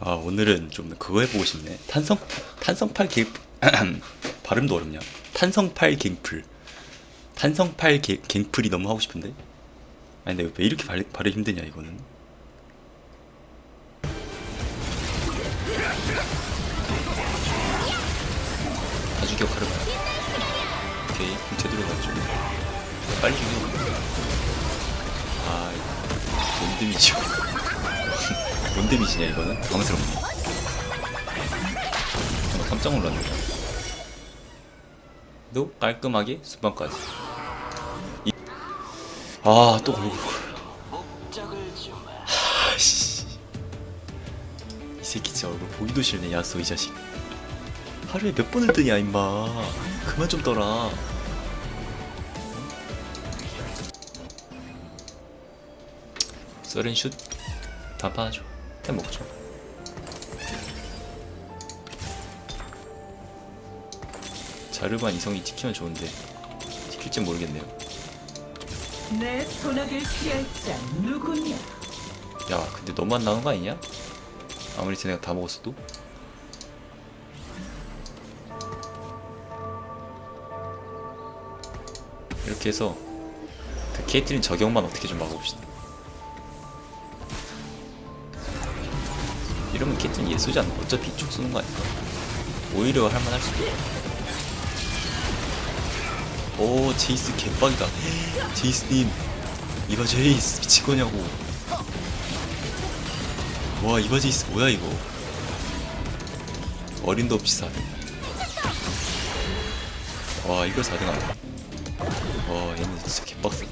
아 오늘은 좀 그거 해보고 싶네. 탄성 탄성팔 갱 발음도 어렵냐? 탄성팔 갱플. 탄성팔 갱, 갱플이 너무 하고 싶은데. 아니 근데 왜 이렇게 발, 발음 힘드냐 이거는. 다 죽여 카르마. 오케이 공채 들어가죠. 빨리 죽여. 아뭔 데미지야? 뭔 데미지냐 이거는? 당황스럽네. 정말 깜짝 놀랐네. 또 깔끔하게 수방까지. 이... 아또 걸고. 아씨. 이 새끼 진짜 얼굴 보기도 싫네 야스 이 자식. 하루에 몇 번을 뜨냐 임마. 그만 좀 떠라. 썰은 슛 단판하죠. 템 먹죠. 자르반 이성이 찍히면 좋은데 찍힐지 모르겠네요. 내 소나기를 피할 자 누구냐? 야 근데 너만 나온 거 아니냐? 아무리 쟤네가 다 먹었어도 이렇게 해서 그 케이틀린 저격만 어떻게 좀 막아봅시다 이러면 얘 쏘지 않나? 어차피 이쪽 쏘는 거 아닐까? 오히려 할만할 수도 있고 오 제이스 개빡이다. 제이스님 이거 제이스 미친 거냐고. 와 이바 제이스 뭐야 이거? 어림도 없이 4등 와 이걸 4등 하네 와 얘는 진짜 개빡세.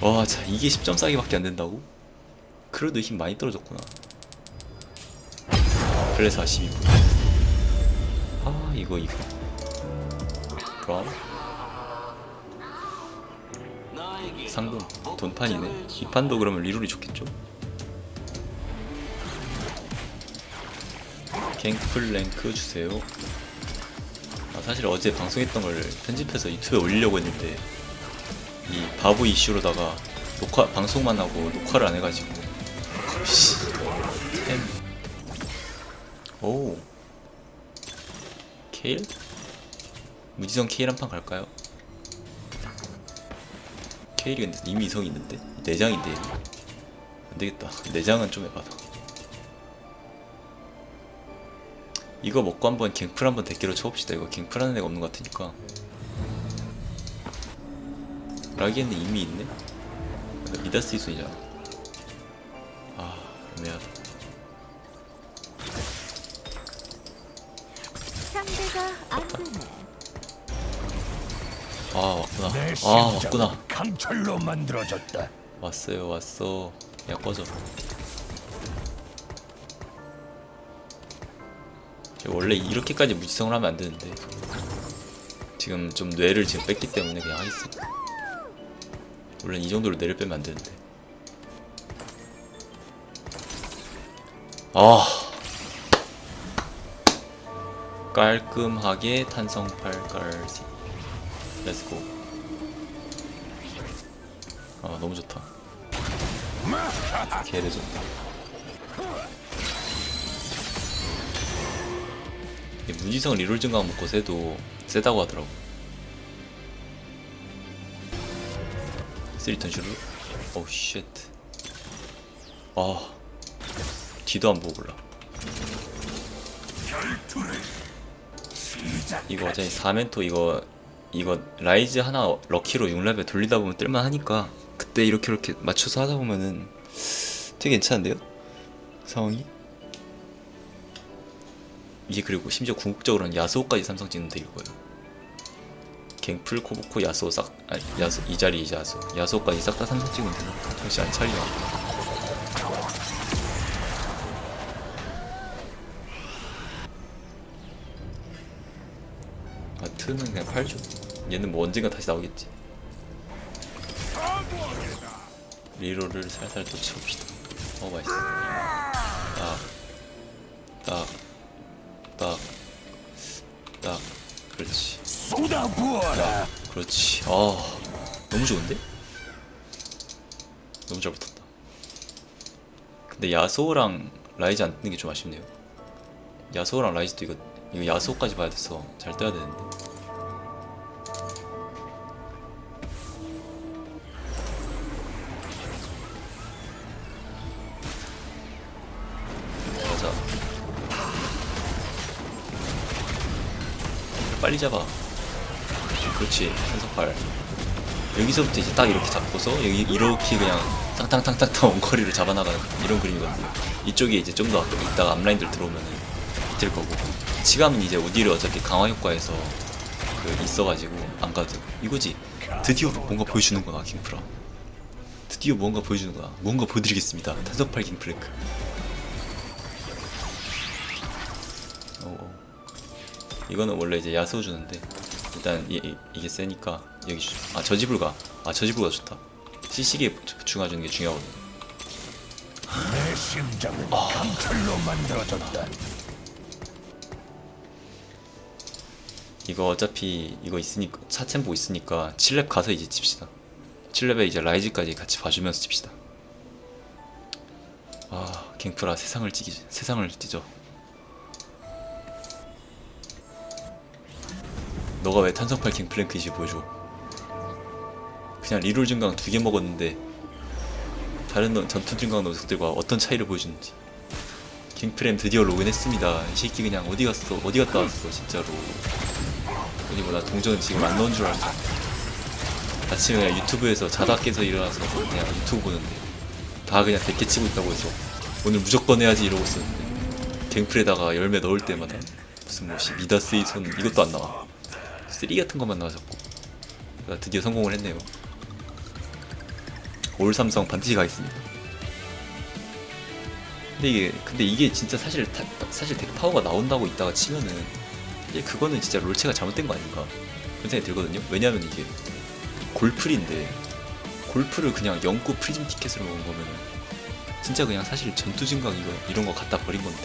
와 자 이게 10점 싸기밖에 안 된다고? 그래도 힘 많이 떨어졌구나 그래서 42분 아 이거 이거. 그럼. 상금 돈판이네. 이 판도 그러면 리롤이 좋겠죠? 갱플 랭크 주세요. 아, 사실 어제 방송했던 걸 편집해서 유튜브에 올리려고 했는데 이 바보 이슈로다가 녹화 방송만 하고 녹화를 안 해가지고. 씨, 템. 오. 케일? 무지성 케일 한 판 갈까요? 케일이 근데 이미 이성이 있는데? 내장인데 안되겠다. 내장은 좀 해봐다 이거 먹고 한번 갱플 한번 대기로 쳐봅시다. 이거 갱플 하는 애가 없는 것 같으니까. 라기에는 이미 있네? 미다스 이순이잖아. 아 애매하다 왔구나. 내아 왔구나. 강철로 만들어졌다. 왔어요 왔어. 야 꺼져. 원래 이렇게까지 무지성을 하면 안 되는데. 지금 좀 뇌를 지금 뺐기 때문에 그냥 하겠습니다. 원래 이 정도로 뇌를 빼면 안 되는데. 아. 깔끔하게 탄성팔 깔지 렛츠고 아 너무 좋다. 개레전드 이 무지성 리롤 증강 먹고 세도 세다고 하더라고. 3턴 슈루? 오우 쉣아 뒤도 안 보고 올라. 이거 어차피 4멘토 이거 이거 라이즈 하나 럭키로 6레벨 돌리다 보면 뜰만 하니까 그때 이렇게 이렇게 맞춰서 하다 보면은 되게 괜찮은데요? 상황이? 이게 그리고 심지어 궁극적으로는 야스오까지 삼성 찍는 데일 거예요. 갱플, 코보코, 야스오 싹, 아니 야스 이 자리 야스오, 야스오까지 싹 다 삼성 찍으면 되니까 정신 안 차리나. 아트는 그냥 팔죠. 얘는 뭐 언젠가 다시 나오겠지. 리로를 살살 또 채웁시다. 어 맛있어. 딱, 딱, 딱, 딱. 그렇지. 쏟아부어라. 그렇지. 아 너무 좋은데? 너무 잘 붙었다. 근데 야소랑 라이즈 안 뜨는 게 좀 아쉽네요. 야소랑 라이즈도 이거 이거 야소까지 봐야 돼서 잘 떠야 되는데. 잡아. 그렇지 한석발. 여기서부터 이제 딱 이렇게 잡고서 여기 이렇게 그냥 땅땅땅땅땅 원거리를 잡아나가는 이런 그림이거든요. 이쪽에 이제 좀 더 이따가 앞라인들 들어오면은 될 거고 치감은 이제 우디를 어차피 강화 효과에서 그 있어가지고 안 가도 이거지. 드디어 뭔가 보여주는구나 킹프라. 드디어 뭔가 보여주는구나. 뭔가 보여드리겠습니다. 탄성팔 킹플랭크. 이거는 원래 이제 야수 주는데 일단 이, 이, 게 세니까 여기 주, 아 저지불가. 아 저지불가 좋다. CC기에 중화주는 게 중요하거든. 내 심장은 강철로 만들어졌다. 이거 어차피 이거 있으니까 차템보 있으니까 7렙 가서 이제 칩시다. 7렙에 이제 라이즈까지 같이 봐주면서 칩시다. 아 갱프라 세상을 찌기 세상을 찢어 너가 왜 탄성팔 갱플랭크인지 보여줘. 그냥 리롤 증강 두 개 먹었는데 다른 너- 전투 증강 녀석들과 어떤 차이를 보여주는지. 갱프렘 드디어 로그인했습니다. 이 새끼 그냥 어디 갔어? 어디 갔다 왔어 진짜로. 어디 뭐나 동전 지금 안 넣은 줄 알고 아침에 그냥 유튜브에서 자다 깨서 일어나서 그냥 유튜브 보는데 다 그냥 대캐 치고 있다고 해서 오늘 무조건 해야지 이러고 있었는데. 갱플에다가 열매 넣을 때마다 무슨 뭐시 미다스의 손 이것도 안 나와 쓰리 같은 것만 그러니까 드디어 성공을 했네요. 올 삼성 반드시 가겠습니다. 근데 이게 근데 이게 진짜 사실 타, 사실 되게 파워가 나온다고 있다가 치면은 이게 그거는 진짜 롤체가 잘못된 거 아닌가 그런 생각이 들거든요. 왜냐면 이게 골프인데 골프를 그냥 영구 프리즘 티켓으로 먹은 거면은 진짜 그냥 사실 전투 증강 이거 이런 거 갖다 버린 건데.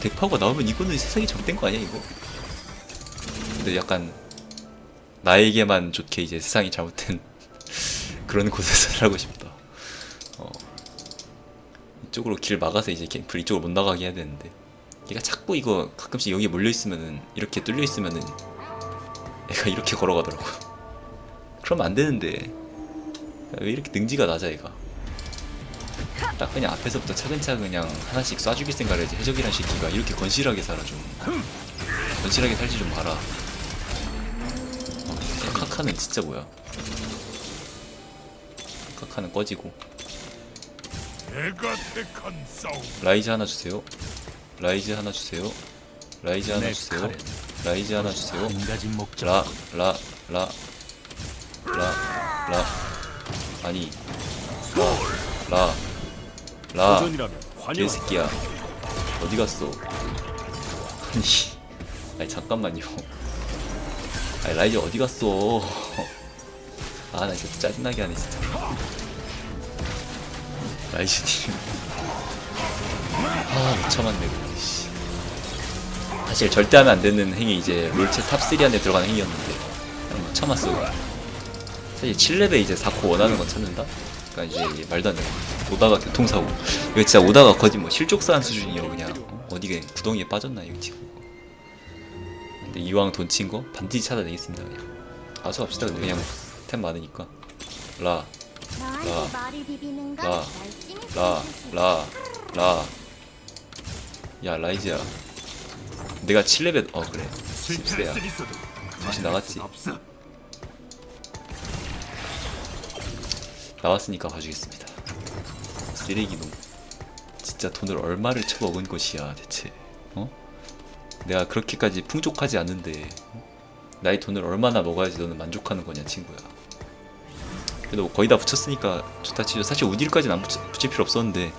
덱 파워가 나오면 이거는 세상이 잘못된 거 아니야 이거 근데 약간 나에게만 좋게 이제 세상이 잘못된 그런 곳에서 살고 싶다 어. 이쪽으로 길 막아서 이제 캠프 이쪽으로 못 나가게 해야 되는데 얘가 자꾸 이거 가끔씩 여기에 몰려 있으면은 이렇게 뚫려 있으면은 얘가 이렇게 걸어가더라고. 그러면 안 되는데 왜 이렇게 능지가 낮아 얘가. 딱 그냥 앞에서부터 차근차근 그냥 하나씩 쏴 죽일 생각을 해야지 해적이란 새끼가 이렇게 건실하게 살아 좀. 건실하게 살지 좀 봐라. 어, 카카는 진짜 뭐야? 카카는 꺼지고. 라이즈 하나 주세요. 라이즈 하나 주세요. 라이즈 하나 내 주세요. 라이즈 하나 주세요. 라, 라, 라, 라, 라. 아니, 라, 라, 라. 개새끼야. 어디 갔어? 아니, 아니 잠깐만요. 아니 라이즈 어디 갔어? 아 나 진짜 짜증나게 하네 진짜. 라이즈님. 아못 참았네 그거. 씨. 사실 절대 하면 안 되는 행위 이제 롤체 탑3 안에 들어가는 행위였는데 그냥 못 참았어. 사실 7렙에 이제 4코 원하는 건 찾는다? 그러니까 이제 말도 안 돼. 오다가 교통사고. 이거 진짜 오다가 거의 뭐 실족사한 수준이에요 그냥. 어? 어디게 구덩이에 빠졌나 이거 지금. 근데 이왕 돈 친 거 반드시 찾아내겠습니다 그냥. 가수 합시다 근데 그냥 템 많으니까. 라, 라, 라, 라, 라. 야 라이즈야. 내가 7레벨 어 그래. 10세야. 정신 나갔지. 나왔으니까 봐주겠습니다. 쓰레기놈. 진짜 돈을 얼마를 쳐먹은 것이야 대체. 어? 내가 그렇게까지 풍족하지 않은데 어? 나의 돈을 얼마나 먹어야지 너는 만족하는 거냐 친구야. 그래도 거의 다 붙였으니까 좋다 치죠. 사실 우딜까지는 안 붙여, 붙일 필요 없었는데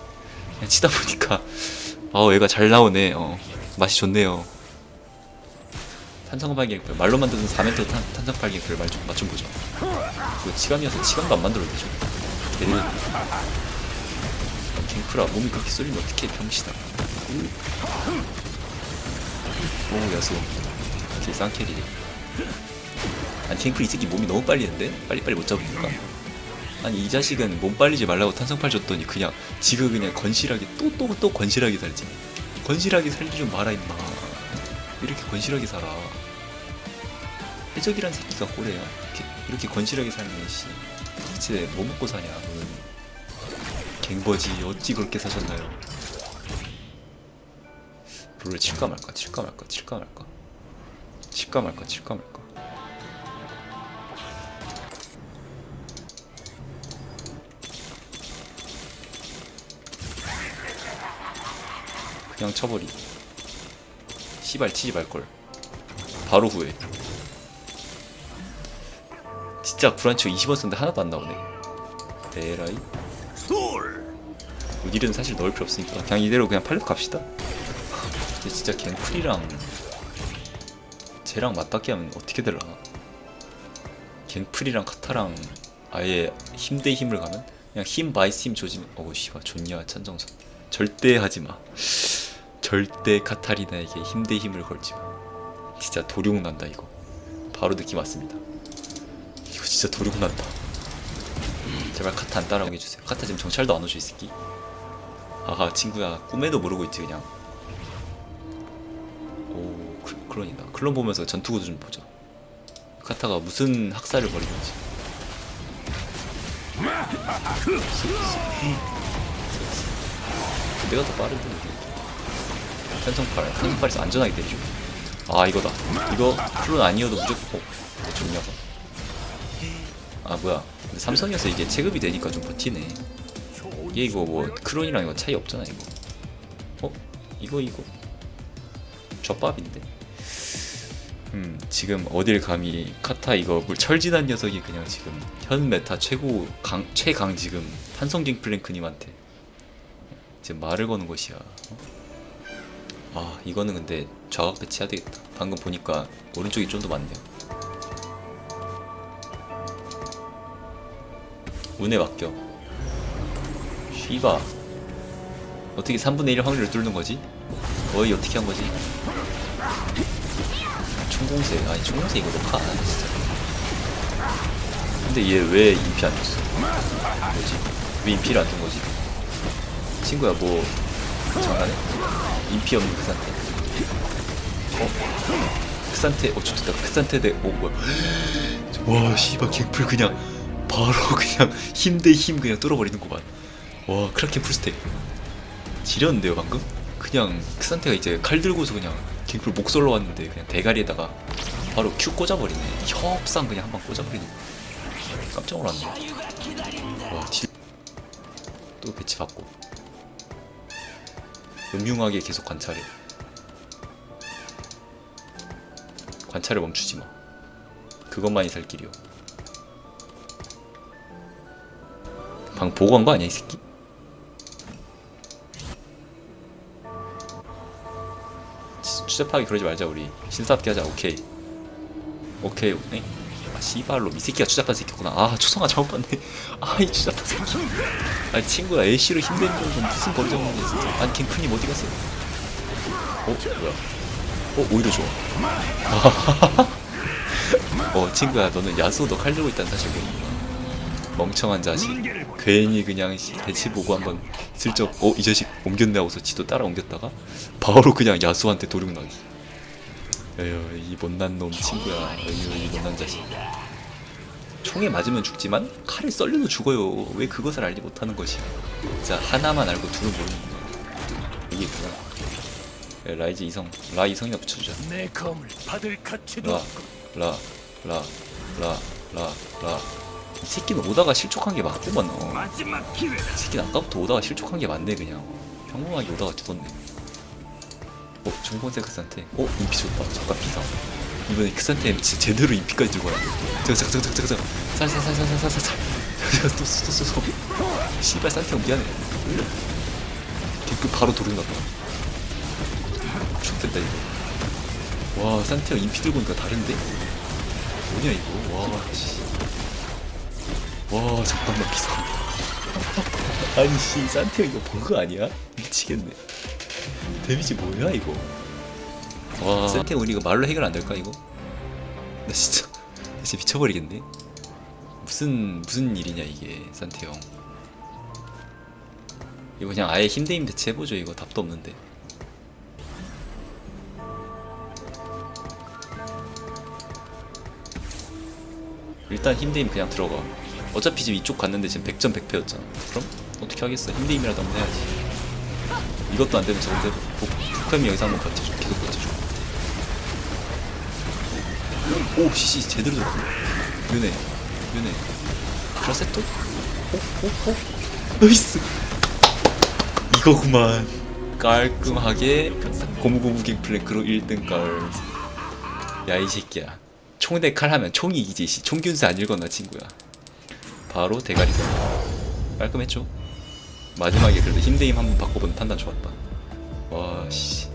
그냥 치다 보니까 어 얘가 잘 나오네. 어 맛이 좋네요. 탄성발기별 말로만 듣는 4m 탄, 맛좀 보자. 그 치감이어서 치감도 안 만들어도 되죠. 걔를 갱프라 몸이 그렇게 쏠리면 어떻게 병시다. 오 야수. 되게 쌍캐리네. 아니 갱프리 이 새끼 몸이 너무 빨리는데? 빨리빨리 못 잡으니까. 아니 이 자식은 몸 빨리지 말라고 탄성팔 줬더니 그냥 지가 그냥 건실하게 또 또 또 건실하게 살지 건실하게 살지 좀 마라 임마 이렇게 건실하게 살아 해적이란 새끼가 꼬래야 이렇게, 이렇게 건실하게 살면 씨 대체 뭐 먹고 사냐 너는 갱버지 어찌 그렇게 사셨나요 룰을 칠까 말까 칠까 말까 칠까 말까? 칠까 말까 칠까 말까? 그냥 쳐버리. 씨발 치지 말걸. 바로 후회 진짜 브란치 20원 썼는데 하나도 안 나오네. 에라이. 솔! 우딜은 사실 넣을 필요 없으니까. 그냥 이대로 그냥 팔려 갑시다 진짜 갱플이랑 쟤랑 맞닿게 하면 어떻게 되려나 갱플이랑 카타랑 아예 힘 대 힘을 가면 그냥 힘 바이스 힘 조지면 어우 씨발 좋냐 찬정선 절대 하지마. 절대 카타리나에게 힘 대 힘을 걸지마. 진짜 도룡 난다 이거. 바로 느낌 왔습니다. 이거 진짜 도룡 난다. 제발 카타 안 따라오게 해주세요. 카타 지금 정찰도 안 오죠 이 새끼. 아하 친구야. 꿈에도 모르고 있지 그냥 그러니다. 클론 보면서 전투구도 좀 보자 카타가 무슨 학살을 벌이는지. 내가 더 빠른데 이게 편성팔 편성팔에서 안전하게 때리죠. 아 이거다. 이거 클론 아니어도 무조건 어? 좋냐가 아 뭐야. 근데 삼성이어서 이게 체급이 되니까 좀 버티네. 이게 이거 뭐 크론이랑 이거 차이 없잖아 이거. 어? 이거 이거. 젖밥인데 음 지금 어딜 감히 카타 이거 물 철진한 녀석이 그냥 지금 현 메타 최고 강 최강 지금 탄성징 플랭크님한테 지금 말을 거는 것이야 어? 아 이거는 근데 좌각 배치해야 되겠다 방금 보니까 오른쪽이 좀 더 많네요 운에 맡겨 쉬바 어떻게 3분의 1 확률을 뚫는 거지? 거의 어떻게 한 거지? 총공세 아니 총공세 이거 녹화 안 진짜 근데 얘 왜 인피 안 줬어? 뭐지? 왜 인피를 안 준 거지? 친구야 뭐 장난해? 인피 없는 그 상태 어? 그 상태 어 좋겠다 그 상태 내어 뭐야 와 씨발 갱플 그냥 바로 그냥 힘 대 힘 그냥 뚫어버리는구만 와 크라켄 풀스택 지렸는데요 방금? 그냥 크산테가 이제 칼 들고서 그냥 갱플 목 쏠러 왔는데 그냥 대가리에다가 바로 큐 꽂아버리네. 협상 그냥 한방 꽂아버리네 깜짝 놀랐네. 와 딜... 또 배치 받고. 음흉하게 계속 관찰해. 관찰을 멈추지 마. 그것만이 살 길이요. 방 보고 간 거 아니야 이 새끼? 치- 추잡하게 그러지 말자 우리. 신사답게 하자 오케이 오케이. 네? 아 씨발로 이 새끼가 추잡한 새끼구나. 아 초성아 잘못 봤네. 아이 추잡한 새끼. 아니 친구야 애쉬로 힘든 건 무슨 버리정이야 진짜. 아니 갱크님 어디 갔어 어 뭐야? 어 오히려 좋아. 어 친구야 너는 야수도 칼 들고 있다는 사실 모르구나 멍청한 자식. 괜히 그냥 씨, 배치 보고 한번 슬쩍 어 이 자식 옮겼네 하고서 지도 따라 옮겼다가 바로 그냥 야수한테 도륙 나기 에휴 이 못난 놈 친구야. 에휴 이 못난 자식. 총에 맞으면 죽지만 칼에 썰려도 죽어요. 왜 그것을 알지 못하는 것이야. 자 하나만 알고 둘을 모르는구나 이게 있구나 에, 라이즈 이성 라 이성이나 붙여주자. 내 검을 받을 가치도 라, 없고. 라, 라, 라, 라, 라. 이 새끼는 오다가 실족한 게 맞구만, 어. 마지막 기회다. 이 새끼는 아까부터 오다가 실족한 게 맞네, 그냥. 평범하게 오다가 죽었네. 어, 중본색 크산테. 어, 인피 좋다. 잠깐 비상. 이번에 크산테 진짜 제대로 인피까지 들고 와야 돼. 잠깐, 잠깐, 잠깐, 잠깐, 잠깐. 살, 살, 살, 살, 살, 살, 살, 살. 또, 또, 또, 또, 또. 씨발, 산테 형 미안해. 개그 바로 도둑 났다. 죽됐다, 이거. 와, 산테 형 인피 들고 오니까 다른데? 뭐냐, 이거. 와, 씨. 와 잠깐만 비상하다 아니 씨 산테 이거 버그 아니야? 미치겠네 데미지 뭐야 이거? 와. 산테 우리 이거 말로 해결 안 될까 이거? 나 진짜 나 진짜 미쳐버리겠네. 무슨 무슨 일이냐 이게 산태 형. 이거 그냥 아예 힘대임 대체해보죠 이거. 답도 없는데. 일단 힘대임 그냥 들어가. 어차피 지금 이쪽 갔는데 지금 100점 100패였잖아. 그럼? 어떻게 하겠어? 힘대임이라도 한번 해야지 이것도 안 되면 저것도 북함이 여기서 한번 버텨줘. 계속 버텨줘. 오 씨씨 제대로 들었네. 윤해 윤해 크라세토? 오? 오? 오? 나이스. 이거구만. 깔끔하게 고무고무 갱플랭크로 1등 깔. 야 이 새끼야. 총대 칼 하면 총이 이기지 씨. 총균수 안 읽었나 친구야. 바로 대가리 깔끔했죠 마지막에 그래도 힘대임 한번 바꿔보는 판단 좋았다. 와씨